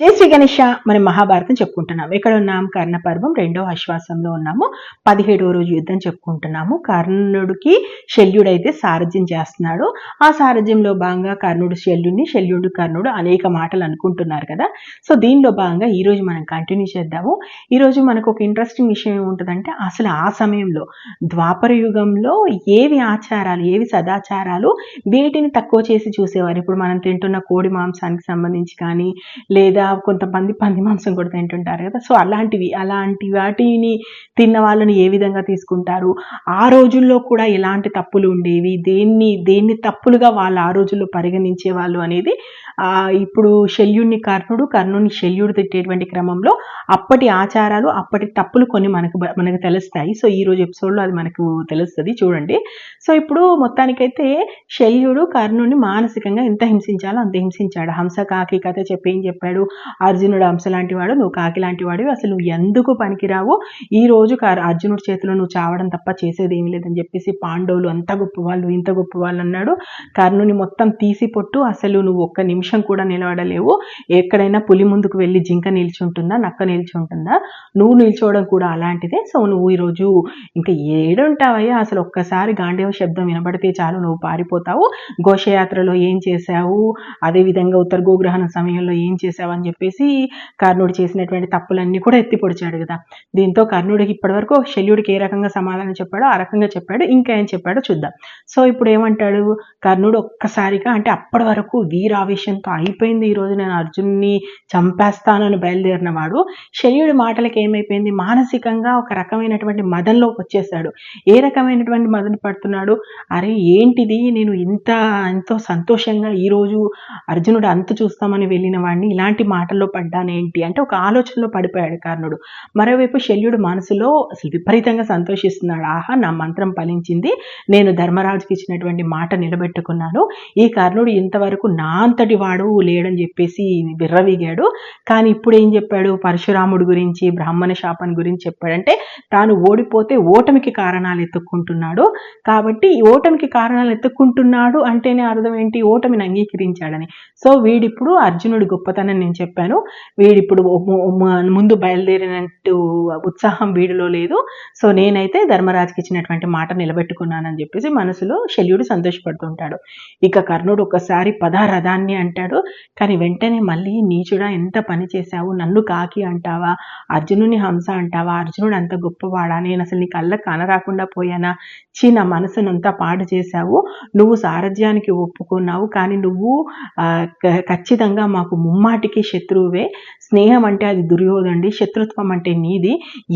జై శ్రీ గణేష. మనం మహాభారతం చెప్పుకుంటున్నాం ఎక్కడ ఉన్నాం కర్ణ పర్వం రెండో ఆశ్వాసంలో ఉన్నాము. పదిహేడవ రోజు యుద్ధం చెప్పుకుంటున్నాము. కర్ణుడికి శల్యుడైతే సారథ్యం చేస్తున్నాడు. ఆ సారథ్యంలో భాగంగా కర్ణుడు శల్యుడిని శల్యుడు కర్ణుడు అనేక మాటలు అనుకుంటున్నారు కదా. సో దీనిలో భాగంగా ఈరోజు మనం కంటిన్యూ చేద్దాము. ఈ రోజు మనకు ఒక ఇంట్రెస్టింగ్ విషయం ఏముంటుందంటే అసలు ఆ సమయంలో ద్వాపర యుగంలో ఏవి ఆచారాలు ఏవి సదాచారాలు వేటిని తక్కువ చేసి చూసేవారు? ఇప్పుడు మనం తింటున్న కోడి మాంసానికి సంబంధించి కానీ లేదా కొంతమంది పంది మాంసం కూడా తింటుంటారు కదా? సో అలాంటివి అలాంటి వాటిని తిన్న వాళ్ళని ఏ విధంగా తీసుకుంటారు? ఆ రోజుల్లో కూడా ఎలాంటి తప్పులు ఉండేవి? దేన్ని దేన్ని తప్పులుగా వాళ్ళు ఆ రోజుల్లో పరిగణించే వాళ్ళు అనేది ఇప్పుడు శల్యుడిని కర్ణుడు కర్ణుని శల్యుడు తిట్టేటువంటి క్రమంలో అప్పటి ఆచారాలు అప్పటి తప్పులు కొన్ని మనకు మనకు తెలుస్తాయి. సో ఈ రోజు ఎపిసోడ్లో అది మనకు తెలుస్తుంది. చూడండి. సో ఇప్పుడు మొత్తానికైతే శల్యుడు కర్ణుని మానసికంగా ఎంత హింసించాలో అంత హింసించాడు. హంస కాకి కథ చెప్పి ఏం చెప్పాడు? అర్జునుడు హంస లాంటి వాడు నువ్వు కాకి లాంటి వాడివి. అసలు నువ్వు ఎందుకు పనికిరావు? ఈ రోజు అర్జునుడి చేతిలో నువ్వు చావడం తప్ప చేసేది ఏమీ లేదని చెప్పేసి పాండవులు అంత గొప్ప వాళ్ళు ఇంత గొప్ప వాళ్ళు అన్నాడు. కర్ణుని మొత్తం తీసి పొట్టు. అసలు నువ్వు ఒక్క నిమిషం కూడా నిలబడలేవు. ఎక్కడైనా పులి ముందుకు వెళ్ళి జింక నిల్చుంటుందా నక్క నిల్చుంటుందా? నువ్వు నిల్చోవడం కూడా అలాంటిదే. సో నువ్వు ఈరోజు ఇంకా ఏడుంటావయ్యా? అసలు ఒక్కసారి గాంధీవ శబ్దం వినబడితే చాలు నువ్వు పారిపోతావు. ఘోషయాత్రలో ఏం చేశావు? అదే విధంగా ఉత్తర గోగ్రహణ సమయంలో ఏం చేశావు అని చెప్పేసి కర్ణుడు చేసినటువంటి తప్పులన్నీ కూడా ఎత్తి పొడిచాడు కదా. దీంతో కర్ణుడికి ఇప్పటివరకు శల్యుడికి ఏ రకంగా సమాధానం చెప్పాడో ఆ రకంగా చెప్పాడు ఇంకా ఏం చెప్పాడో చూద్దాం. సో ఇప్పుడు ఏమంటాడు? కర్ణుడు ఒక్కసారిగా అంటే అప్పటి వరకు వీరావేశం వీరావేశంతో అయిపోయింది ఈ రోజు నేను అర్జున్ని చంపేస్తానని బయలుదేరిన వాడు శల్యుడి మాటలకి ఏమైపోయింది? మానసికంగా ఒక రకమైనటువంటి మదంలోకి వచ్చేసాడు ఏ రకమైనటువంటి మదన పడుతున్నాడు? అరే ఏంటిది? నేను ఇంత ఎంతో సంతోషంగా ఈరోజు అర్జునుడు అంత చూస్తామని వెళ్ళిన వాడిని ఇలాంటి మాటల్లో పడ్డానేంటి అంటే ఒక ఆలోచనలో పడిపోయాడు కర్ణుడు. మరోవైపు శల్యుడు మనసులో అసలు విపరీతంగా సంతోషిస్తున్నాడు. ఆహా నా మంత్రం ఫలించింది. నేను ధర్మరాజుకి ఇచ్చినటువంటి మాట నిలబెట్టుకున్నాను. ఈ కర్ణుడు ఇంతవరకు నా అంతటి వాడు లేడని చెప్పేసి బిర్రవీగాడు కానీ ఇప్పుడు ఏం చెప్పాడు? పరశురాముడు గురించి బ్రాహ్మణ శాపం గురించి చెప్పాడంటే తాను ఓడిపోతే ఓటమికి కారణాలు ఎత్తుక్కుంటున్నాడు. కాబట్టి ఓటమికి కారణాలు ఎత్తుక్కుంటున్నాడు అంటేనే అర్థం ఏంటి? ఓటమిని అంగీకరించాడని. సో వీడిప్పుడు అర్జునుడి గొప్పతనం నేను చెప్పాను. వీడిప్పుడు ముందు బయలుదేరినట్టు ఉత్సాహం వీడిలో లేదు. సో నేనైతే ధర్మరాజుకి ఇచ్చినటువంటి మాట నిలబెట్టుకున్నానని చెప్పేసి మనసులో శల్యుడు సంతోషపడుతుంటాడు. ఇక కర్ణుడు ఒకసారి పద రథాన్ని అంటాడు. కానీ వెంటనే మళ్ళీ నీచుడా ఎంత పని చేశావు? నన్ను కాకి అంటావా? అర్జునుని హంస అంటావా? అర్జునుడు అంత గొప్పవాడా? నేను అసలు నీ కళ్ళకు కనరాకుండా పోయానా? చీ నా మనసునంతా పాడు చేశావు. నువ్వు సారథ్యానికి ఒప్పుకున్నావు. కానీ నువ్వు ఖచ్చితంగా మాకు ముమ్మాటికి శత్రువువే స్నేహం అంటే అది దుర్యోధండి శత్రుత్వం అంటే నీది.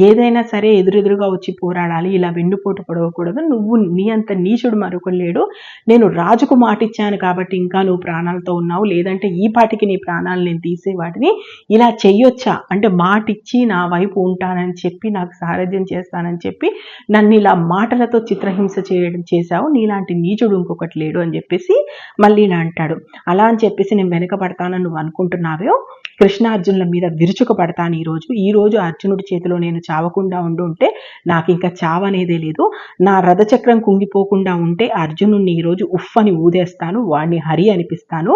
ఏదైనా సరే ఎదురెదురుగా వచ్చి పోరాడాలి. ఇలా వెన్నుపోటు పడవకూడదు. నువ్వు నీ అంత నీచుడు మరొకడు లేడు. నేను రాజుకు మాటిచ్చాను కాబట్టి ఇంకా నువ్వు ప్రాణాలతో ఉన్నావు. లేదంటే ఈ పాటికి నీ ప్రాణాలు నేను తీసే వాటిని ఇలా చెయ్యొచ్చా? అంటే మాటిచ్చి నా వైపు ఉంటానని చెప్పి నాకు సారథ్యం చేస్తానని చెప్పి నన్ను ఇలా మాటలతో చిత్రహింస చేయడం చేశావు. నీలాంటి నీచుడు ఇంకొకటి లేడు అని చెప్పేసి మళ్ళీ ఇలా అంటాడు. అలా అని చెప్పేసి నేను వెనకబడతానని నువ్వు అనుకుంటున్నావో కృష్ణార్జునుల మీద విరుచుకుపడతాను ఈరోజు. ఈరోజు ఈ రోజు అర్జునుడి చేతిలో నేను చావకుండా ఉండి ఉంటే నాకు ఇంకా చావనేదే లేదు. నా రథచక్రం కుంగిపోకుండా ఉంటే అర్జునుడిని ఈరోజు ఉఫ్ అని ఊదేస్తాను వాడిని హరి అనిపిస్తాను.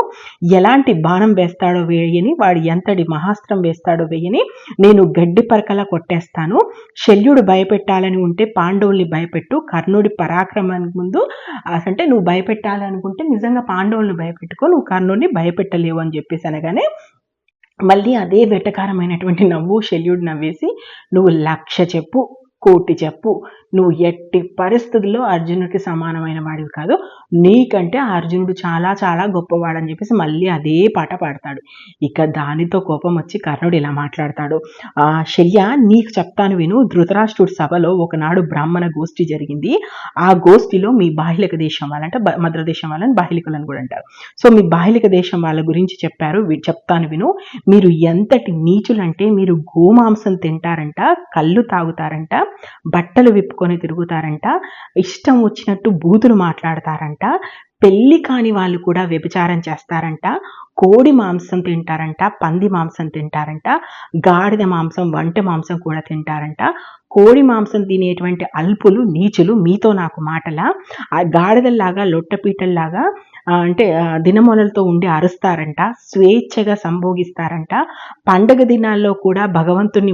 ఎలాంటి బాణం వేస్తాడో వేయని వాడు ఎంతటి మహాస్త్రం వేస్తాడో వేయని నేను గడ్డి పరకలా కొట్టేస్తాను. శల్యుడు భయపెట్టాలని ఉంటే పాండవుల్ని భయపెట్టు కర్ణుడి పరాక్రమానికి ముందు అంటే నువ్వు భయపెట్టాలనుకుంటే నిజంగా పాండవుల్ని భయపెట్టుకో నువ్వు కర్ణుడిని భయపెట్టలేవు అని చెప్పేసి అనగానే మళ్ళీ అదే వెటకారమైనటువంటి నవ్వు శల్యుడు నవ్వేసి నువ్వు లక్ష చెప్పు కోటి చెప్పు. నువ్వు ఎట్టి పరిస్థితుల్లో అర్జునుడికి సమానమైన వాడివి కాదు. నీకంటే అర్జునుడు చాలా చాలా గొప్పవాడని చెప్పేసి మళ్ళీ అదే పాట పాడతాడు. ఇక దానితో కోపం వచ్చి కర్ణుడు ఇలా మాట్లాడతాడు. ఆ శల్య నీకు చెప్తాను విను. ధృతరాష్ట్రుడి సభలో ఒకనాడు బ్రాహ్మణ గోష్ఠి జరిగింది. ఆ గోష్ఠిలో మీ బాహిలిక దేశం వాళ్ళంటే మద్రదేశం వాళ్ళని బాహిలికలను కూడా అంటారు. సో మీ బాహిలిక దేశం వాళ్ళ గురించి చెప్పారు. చెప్తాను విను. మీరు ఎంతటి నీచులంటే మీరు గోమాంసం తింటారంట కళ్ళు తాగుతారంట. బట్టలు విప్పుకొని తిరుగుతారంట. ఇష్టం వచ్చినట్టు బూతులు మాట్లాడతారంట. పెళ్ళి కాని వాళ్ళు కూడా వ్యభిచారం చేస్తారంట. కోడి మాంసం తింటారంట పంది మాంసం తింటారంట గాడిద మాంసం వంట మాంసం కూడా తింటారంట. కోడి మాంసం తినేటువంటి అల్పులు నీచులు మీతో నాకు మాటలా ఆ గాడిదల్లాగా లొట్టపీటల్లాగా అంటే దినమొలలతో ఉండి అరుస్తారంట స్వేచ్ఛగా సంభోగిస్తారంట. పండగ దినాల్లో కూడా భగవంతుని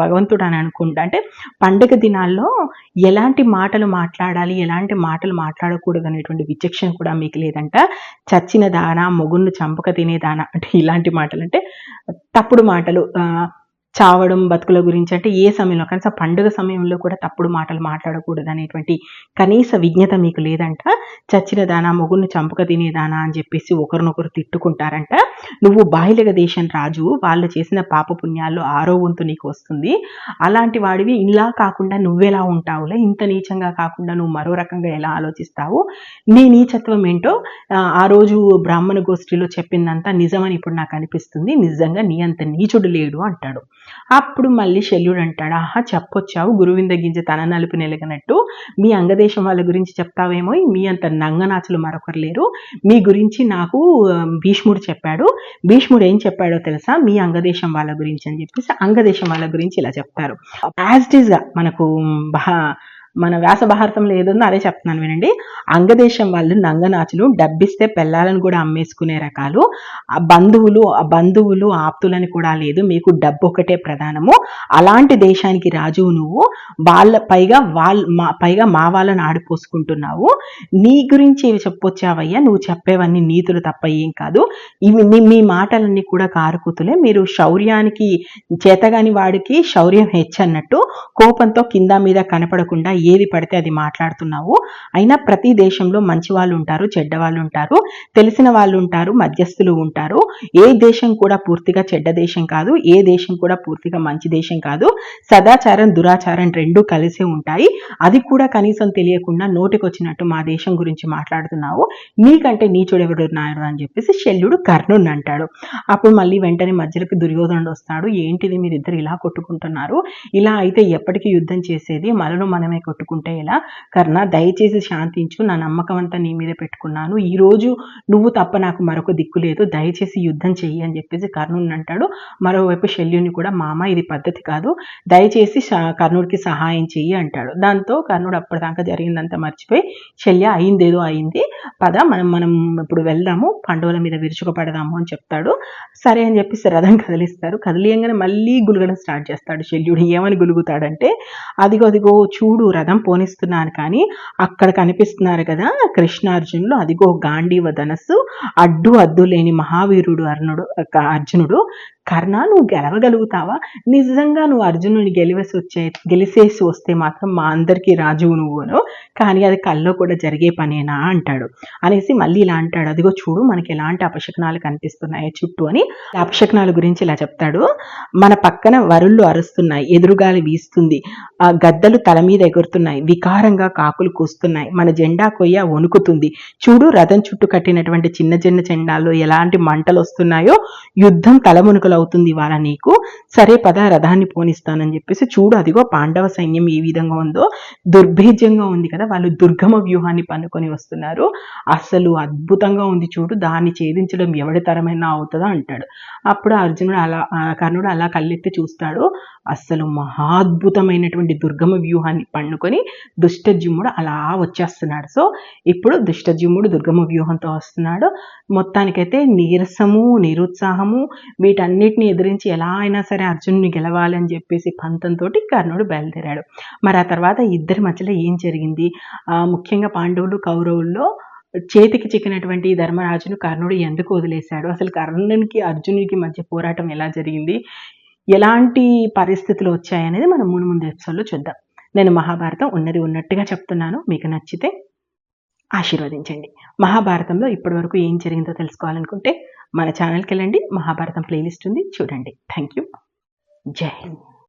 భగవంతుడు అని అనుకుంటా అంటే పండగ దినాల్లో ఎలాంటి మాటలు మాట్లాడాలి ఎలాంటి మాటలు మాట్లాడకూడదు అనేటువంటి విచక్షణ కూడా మీకు లేదంట. చచ్చిన దాన మొగుళ్ళు చంపక తినే దాన అంటే ఇలాంటి మాటలు అంటే తప్పుడు మాటలు చావడం బతుకుల గురించి అంటే ఏ సమయంలో? కనీసం పండుగ సమయంలో కూడా తప్పుడు మాటలు మాట్లాడకూడదు అనేటువంటి కనీస విజ్ఞత మీకు లేదంట. చచ్చిన దానా మొగుడిని చంపక తినేదానా అని చెప్పేసి ఒకరినొకరు తిట్టుకుంటారంట. నువ్వు బాహిలగ దేశం రాజు వాళ్ళు చేసిన పాప పుణ్యాల్లో ఆరో వంతు నీకు వస్తుంది. అలాంటి వాడివి ఇలా కాకుండా నువ్వెలా ఉంటావులే? ఇంత నీచంగా కాకుండా నువ్వు మరో రకంగా ఎలా ఆలోచిస్తావు? నీ నీచత్వం ఏంటో ఆ, ఆ రోజు బ్రాహ్మణ గోష్ఠిలో చెప్పిందంతా నిజమని ఇప్పుడు నాకు అనిపిస్తుంది. నిజంగా నీ అంత నీచుడు లేడు అంటాడు. అప్పుడు మళ్ళీ శల్యుడు అంటాడు ఆహా చెప్పొచ్చావు గురువింద గింజ తన నలుపు నెలగనట్టు. మీ అంగదేశం వాళ్ళ గురించి చెప్తావేమో మీ అంత నంగనాచులు మరొకరు లేరు. మీ గురించి నాకు భీష్ముడు చెప్పాడు. భీష్ముడు ఏం చెప్పాడో తెలుసా? మీ అంగదేశం వాళ్ళ గురించి అని చెప్పేసి అంగదేశం వాళ్ళ గురించి ఇలా చెప్తారు. యాజ్ ఇట్ ఈస్గా మనకు బహా మన వ్యాస భారతంలో ఏదుందో అదే చెప్తున్నాను వినండి. అంగదేశం వాళ్ళు నంగనాచులు డబ్బిస్తే పెళ్ళాలను కూడా అమ్మేసుకునే రకాలు. ఆ బంధువులు బంధువులు ఆప్తులని కూడా లేదు. మీకు డబ్బు ఒకటే ప్రధానము. అలాంటి దేశానికి రాజువు నువ్వు. వాళ్ళ పైగా వాళ్ళ మా పైగా మా వాళ్ళని ఆడిపోసుకుంటున్నావు నీ గురించి ఇవి చెప్పొచ్చావయ్యా. నువ్వు చెప్పేవన్నీ నీతులు తప్ప ఏం కాదు. ఇవి మీ మాటలన్నీ కూడా కారుకుతులే. మీరు శౌర్యానికి చేతగాని వాడికి శౌర్యం హెచ్చన్నట్టు కోపంతో కింద మీద కనపడకుండా ఏది పడితే అది మాట్లాడుతున్నావు. అయినా ప్రతి దేశంలో మంచి వాళ్ళు ఉంటారు చెడ్డ వాళ్ళు ఉంటారు తెలిసిన వాళ్ళు ఉంటారు మధ్యస్థులు ఉంటారు. ఏ దేశం కూడా పూర్తిగా చెడ్డ దేశం కాదు ఏ దేశం కూడా పూర్తిగా మంచి దేశం కాదు. సదాచారం దురాచారం రెండూ కలిసే ఉంటాయి. అది కూడా కనీసం తెలియకుండా నోటికొచ్చినట్టు మా దేశం గురించి మాట్లాడుతున్నావు. నీకంటే నీచుడెవడు నాయుడు అని చెప్పేసి శల్యుడు కర్ణుడిని అంటాడు. అప్పుడు మళ్ళీ వెంటనే మధ్యలోకి దుర్యోధనుడు వస్తాడు. ఏంటిది మీరిద్దరు ఇలా కొట్టుకుంటున్నారు? ఇలా అయితే ఎప్పటికీ యుద్ధం చేసేది మనలో మనమే కొట్టుకుంటే ఎలా? కర్ణ దయచేసి శాంతించు. నా నమ్మకం అంతా నీ మీద పెట్టుకున్నాను. ఈ రోజు నువ్వు తప్ప నాకు మరొక దిక్కు లేదు. దయచేసి యుద్ధం చెయ్యి అని చెప్పేసి కర్ణుని అంటాడు. మరోవైపు శల్యుని కూడా మామ ఇది పద్ధతి కాదు. దయచేసి కర్ణుడికి సహాయం చెయ్యి అంటాడు. దాంతో కర్ణుడు అప్పటిదాకా జరిగిందంతా మర్చిపోయి శల్య అయిందేదో అయింది. పద మనం మనం ఇప్పుడు వెళ్దాము. పండుగల మీద విరుచుకుపడదాము అని చెప్తాడు. సరే అని చెప్పేసి రథం కదిలిస్తారు. కదిలియంగానే మళ్ళీ గులగడం స్టార్ట్ చేస్తాడు శల్యుడు. ఏమని గులుగుతాడంటే అదిగో అదిగో చూడు రథం పోనిస్తున్నాను కానీ అక్కడ కనిపిస్తున్నారు కదా కృష్ణార్జునులు. అదిగో గాంధీవ ధనస్సు. అడ్డు అద్దు లేని మహావీరుడు అర్ణుడు అర్జునుడు కర్ణ నువ్వు గెలవగలుగుతావా? నిజంగా నువ్వు అర్జునుని గెలివేసి వచ్చే గెలిసేసి వస్తే మాత్రం మా అందరికీ రాజువు నువ్వును కానీ అది కల్లో కూడా జరిగే పనేనా అంటాడు. అనేసి మళ్ళీ ఇలా అంటాడు. అదిగో చూడు మనకి ఎలాంటి అపశకనాలు కనిపిస్తున్నాయి చుట్టూ అని అపశకనాల గురించి ఇలా చెప్తాడు. మన పక్కన వరుళ్ళు అరుస్తున్నాయి ఎదురుగాలి వీస్తుంది ఆ గద్దలు తల మీద ఎగురుతున్నాయి వికారంగా కాకులు కూస్తున్నాయి మన జెండా కొయ్య వణుకుతుంది. చూడు రథం చుట్టూ కట్టినటువంటి చిన్న చిన్న జెండాల్లో ఎలాంటి మంటలు వస్తున్నాయో యుద్ధం తలమునుకలు అవుతుంది ఇవాళ నీకు? సరే పద రథాన్ని పోనిస్తానని చెప్పేసి చూడు అదిగో పాండవ సైన్యం ఏ విధంగా ఉందో. దుర్భేజ్యంగా ఉంది కదా వాళ్ళు దుర్గమ వ్యూహాన్ని పన్నుకొని వస్తున్నారు. అసలు అద్భుతంగా ఉంది చూడు దాన్ని ఛేదించడం ఎవడి తరమైనా అవుతుందా అంటాడు. అప్పుడు అర్జునుడు అలా కర్ణుడు అలా కళ్ళెత్తి చూస్తాడు. అసలు మహాద్భుతమైనటువంటి దుర్గమ వ్యూహాన్ని పన్నుకొని దుష్టజుమ్ముడు అలా వచ్చేస్తున్నాడు. సో ఇప్పుడు దుష్టజుమ్ముడు దుర్గమ వ్యూహంతో వస్తున్నాడు. మొత్తానికైతే నీరసము నిరుత్సాహము వీటన్ని వీటన్నిటిని ఎదిరించి ఎలా అయినా సరే అర్జునుని గెలవాలని చెప్పేసి పంతంతో కర్ణుడు బయలుదేరాడు. మరి ఆ తర్వాత ఇద్దరి మధ్యలో ఏం జరిగింది? ఆ, ముఖ్యంగా పాండవులు కౌరవుల్లో చేతికి చిక్కినటువంటి ధర్మరాజును కర్ణుడు ఎందుకు వదిలేశాడు? అసలు కర్ణునికి అర్జునుడికి మధ్య పోరాటం ఎలా జరిగింది? ఎలాంటి పరిస్థితులు వచ్చాయనేది మనం ముందు ముందు ఎపిసోడ్లో చూద్దాం. నేను మహాభారతం ఉన్నది ఉన్నట్టుగా చెప్తున్నాను. మీకు నచ్చితే ఆశీర్వదించండి. మహాభారతంలో ఇప్పటివరకు ఏం జరిగిందో తెలుసుకోవాలనుకుంటే మన ఛానల్కి వెళ్ళండి. మహాభారతం ప్లేలిస్ట్ ఉంది. చూడండి. థ్యాంక్ యూ జై హింద్.